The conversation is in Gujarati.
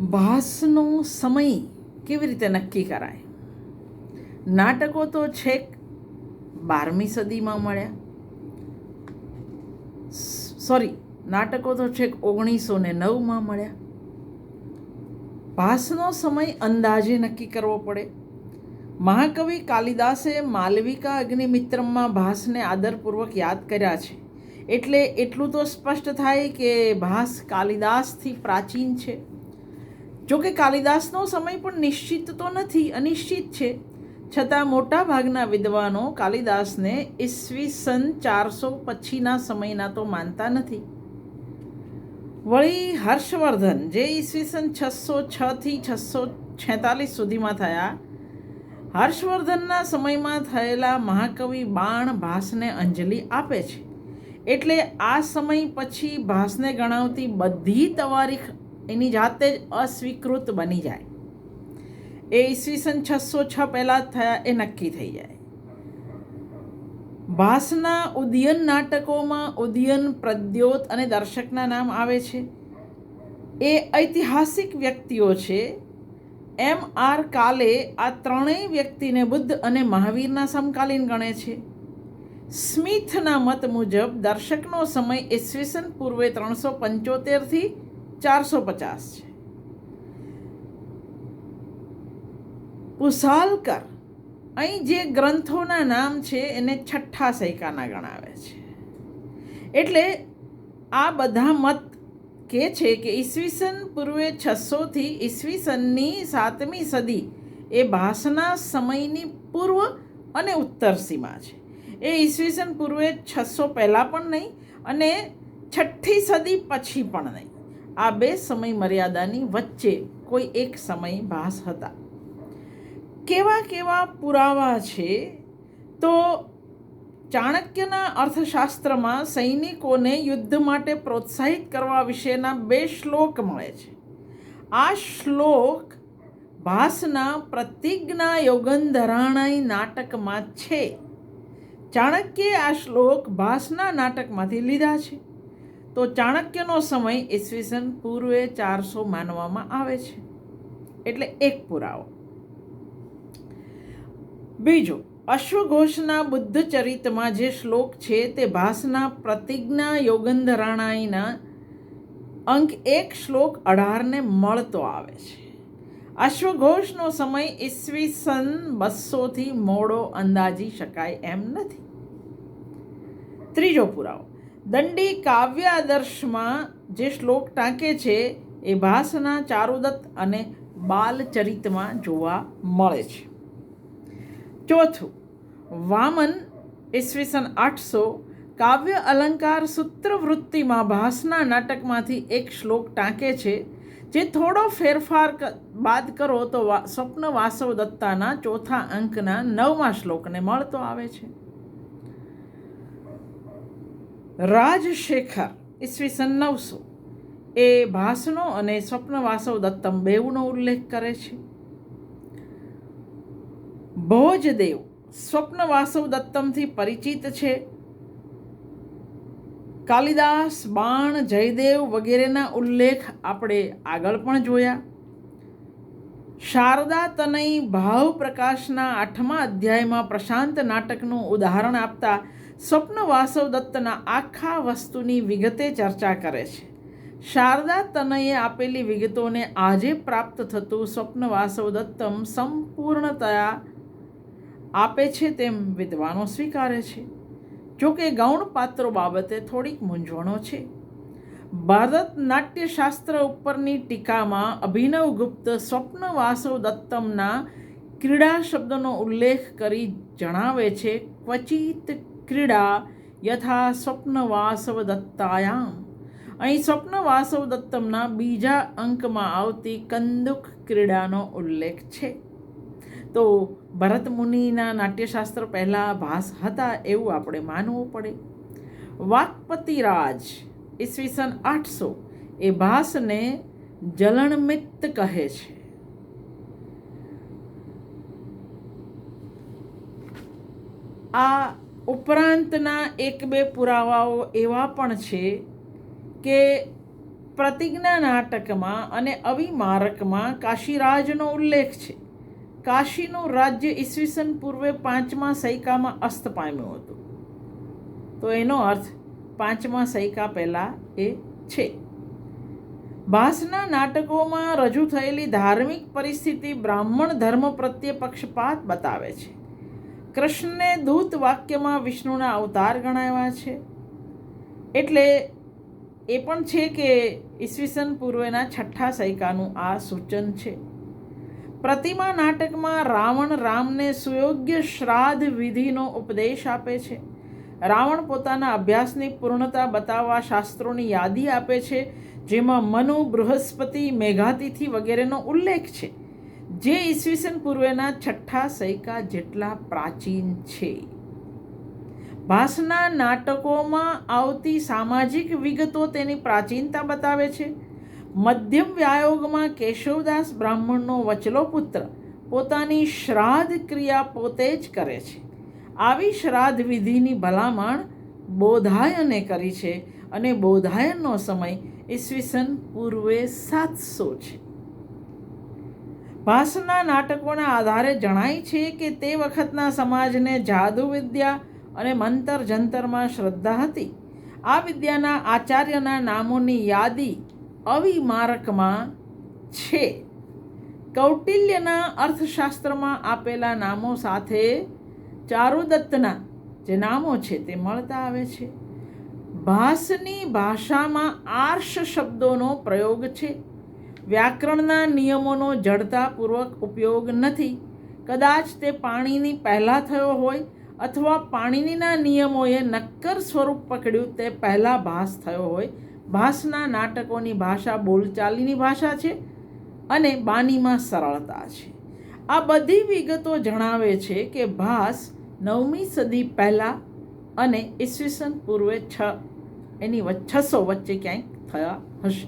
ભાસનો સમય કેવી રીતે નક્કી કરાય? નાટકો તો છેક બારમી સદીમાં મળ્યા. સોરી, નાટકો તો છેક ઓગણીસો ને નવમાં મળ્યા. ભાસનો સમય અંદાજે નક્કી કરવો પડે. મહાકવિ કાલિદાસે માલવિકા અગ્નિમિત્રમમાં ભાસને આદરપૂર્વક યાદ કર્યા છે. એટલે એટલું તો સ્પષ્ટ થાય કે ભાસ કાલિદાસથી પ્રાચીન છે. જોકે કાલિદાસનો સમય પણ નિશ્ચિત તો નથી, અનિશ્ચિત છે. છતાં મોટા ભાગના વિદ્વાનો કાલિદાસને ઈસવીસન ચારસો પછીના સમયના તો માનતા નથી. વળી હર્ષવર્ધન જે ઈસવીસન છસો છથી છસો છેતાલીસ સુધીમાં થયા, હર્ષવર્ધનના સમયમાં થયેલા મહાકવિ બાણ ભાસને અંજલિ આપે છે. એટલે આ સમય પછી ભાસને ગણાવતી બધી તવારીખ એની જાતે જ અસ્વીકૃત બની જાય. એ ઈસવીસન છસો છ પહેલાં થયા એ નક્કી થઈ જાય. ભાસના ઉદયન નાટકોમાં ઉદયન, પ્રદ્યોત અને દર્શકના નામ આવે છે. એ ઐતિહાસિક વ્યક્તિઓ છે. એમ આર કાલે આ ત્રણેય વ્યક્તિને બુદ્ધ અને મહાવીરના સમકાલીન ગણે છે. સ્મિથના મત મુજબ દર્શકનો સમય ઈસવીસન પૂર્વે ત્રણસો પંચોતેરથી ચારસો પચાસ છે. પુસાલકર, અહીં જે ગ્રંથોના નામ છે એને છઠ્ઠા સૈકાના ગણાવે છે. એટલે આ બધા મત કહે છે કે ઈસવીસન પૂર્વે છસોથી ઈસવીસનની સાતમી સદી એ ભાષના સમયની પૂર્વ અને ઉત્તર સીમા છે. એ ઈસવીસન પૂર્વે છસો પહેલાં પણ નહીં અને છઠ્ઠી સદી પછી પણ નહીં. આ બે સમય મર્યાદાની વચ્ચે કોઈ એક સમય ભાસ હતા. કેવા કેવા પુરાવા છે, તો ચાણક્યના અર્થશાસ્ત્રમાં સૈનિકોને યુદ્ધ માટે પ્રોત્સાહિત કરવા વિશેના બે શ્લોક મળે છે. આ શ્લોક ભાસના પ્રતિજ્ઞા યોગંધરાણાઈ નાટકમાં છે. ચાણક્યે આ શ્લોક ભાસના નાટકમાંથી લીધા છે. તો ચાણક્યનો સમય ઈસવીસન પૂર્વે ચારસો માનવામાં આવે છે. એટલે એક પુરાવો. બીજો, અશ્વઘોષના બુદ્ધ ચરિતમાં જે શ્લોક છે તે ભાસના પ્રતિજ્ઞા યોગંધરાણાઈના અંક એક શ્લોક અઢારને મળતો આવે છે. અશ્વઘોષનો સમય ઈસવીસન બસોથી મોડો અંદાજી શકાય એમ નથી. ત્રીજો પુરાવો. દંડી કાવ્ય આદર્શમાં જે શ્લોક ટાંકે છે, એ ભાસના ચારુદત્ત અને બાલચરિતમાં જોવા મળે છે. ચોથું, વામન ઈસવીસન આઠસો, કાવ્ય અલંકાર સૂત્રવૃત્તિમાં ભાસના નાટકમાંથી એક શ્લોક ટાંકે છે, જે થોડો ફેરફાર બાદ કરો તો સ્વપ્ન વાસવ દત્તાના ચોથા અંકના નવમા શ્લોકને મળતો આવે છે. રાજશેખર ઈસવીસન નવસો. એ ભાસનો અને સ્વપ્ન વાસવ દત્તમ બેઉનો ઉલ્લેખ કરે છે. ભોજદેવ સ્વપ્ન વાસવ દત્તમથી પરિચિત છે. કાલિદાસ, બાણ, જયદેવ વગેરેના ઉલ્લેખ આપણે આગળ પણ જોયા. શારદા તનય ભાવ પ્રકાશના આઠમા અધ્યાયમાં પ્રશાંત નાટકનું ઉદાહરણ આપતા સ્વપ્ન વાસવ દત્તના આખા વસ્તુની વિગતે ચર્ચા કરે છે. શારદા તનયે આપેલી વિગતોને આજે પ્રાપ્ત થતું સ્વપ્ન વાસવ દત્તમ સંપૂર્ણતયા આપે છે તેમ વિદ્વાનો સ્વીકારે છે. જોકે ગૌણ પાત્રો બાબતે થોડીક મૂંઝવણો છે. ભારત નાટ્યશાસ્ત્ર ઉપરની ટીકામાં અભિનવ ગુપ્ત સ્વપ્ન વાસવ દત્તમના ક્રીડા શબ્દનો ઉલ્લેખ કરી જણાવે છે, ક્વચિત ક્રીડા યથા સ્વપ્ન અહીં સ્વપ્ન વાસવ દત્તમના બીજા અંકમાં આવતી કંદુક ક્રીડાનો ઉલ્લેખ છે. તો ભરત મુનિના નાટ્યશાસ્ત્ર પહેલાં ભાસ હતા એવું આપણે માનવું પડે. વાકપતિરાજ ઈસવીસન આઠસો એ ભાસને જલણમિત્ત કહે છે. આ ઉપરાંતના એક બે પુરાવાઓ એવા પણ છે કે પ્રતિજ્ઞા નાટકમાં અને અવિમારકમાં કાશીરાજનો ઉલ્લેખ છે. કાશીનું રાજ્ય ઈસવીસન પૂર્વે પાંચમા સૈકામાં અસ્ત પામ્યું હતું. તો એનો અર્થ પાંચમા સૈકા પહેલાં એ છે. ભાસના નાટકોમાં રજૂ થયેલી ધાર્મિક પરિસ્થિતિ બ્રાહ્મણ ધર્મ પ્રત્યે પક્ષપાત બતાવે છે. કૃષ્ણને દૂત વાક્યમાં વિષ્ણુના અવતાર ગણાવ્યા છે. એટલે એ પણ છે કે ઈસવીસન પૂર્વેના છઠ્ઠા સૈકાનું આ સૂચન છે. પ્રતિમા નાટકમાં રાવણ રામને સુયોગ્ય શ્રાદ્ધ વિધિનો ઉપદેશ આપે છે. રાવણ પોતાના અભ્યાસની પૂર્ણતા બતાવવા શાસ્ત્રોની યાદી આપે છે, જેમાં મનુ બૃહસ્પતિ, મેઘાતિથિ વગેરેનો ઉલ્લેખ છે. જે ઈસવીસન પૂર્વેના છઠ્ઠા સૈકા જેટલા પ્રાચીન છે. ભાષના નાટકોમાં આવતી સામાજિક વિગતો તેની પ્રાચીનતા બતાવે છે. મધ્યમ વ્યાયોગમાં કેશવદાસ બ્રાહ્મણનો વચલો પુત્ર પોતાની શ્રાદ્ધ ક્રિયા પોતે જ કરે છે. આવી શ્રાદ્ધ વિધિની ભલામણ બોધાયને કરી છે અને બોધાયનનો સમય ઈસવીસન પૂર્વે સાતસો છે. ભાસના નાટકોના આધારે જણાય છે કે તે વખતના સમાજને જાદુ વિદ્યા અને મંતર જંતરમાં શ્રદ્ધા હતી. આ વિદ્યાના આચાર્યના નામોની યાદી અવિમારકમાં છે. કૌટિલ્યના અર્થશાસ્ત્રમાં આપેલા નામો સાથે ચારુદત્તના જે નામો છે તે મળતા આવે છે. ભાસની ભાષામાં આર્ષ શબ્દોનો પ્રયોગ છે. વ્યાકરણના નિયમોનો જડતાપૂર્વક ઉપયોગ નથી. કદાચ તે પાણીની પહેલાં થયો હોય અથવા પાણીનીના નિયમોએ નક્કર સ્વરૂપ પકડ્યું તે પહેલાં ભાસ થયો હોય. ભાસના નાટકોની ભાષા બોલચાલીની ભાષા છે અને બાનીમાં સરળતા છે. આ બધી વિગતો જણાવે છે કે ભાસ નવમી સદી પહેલાં અને ઈસવીસન પૂર્વે છ એની છસો વચ્ચે ક્યાંક થયા હશે.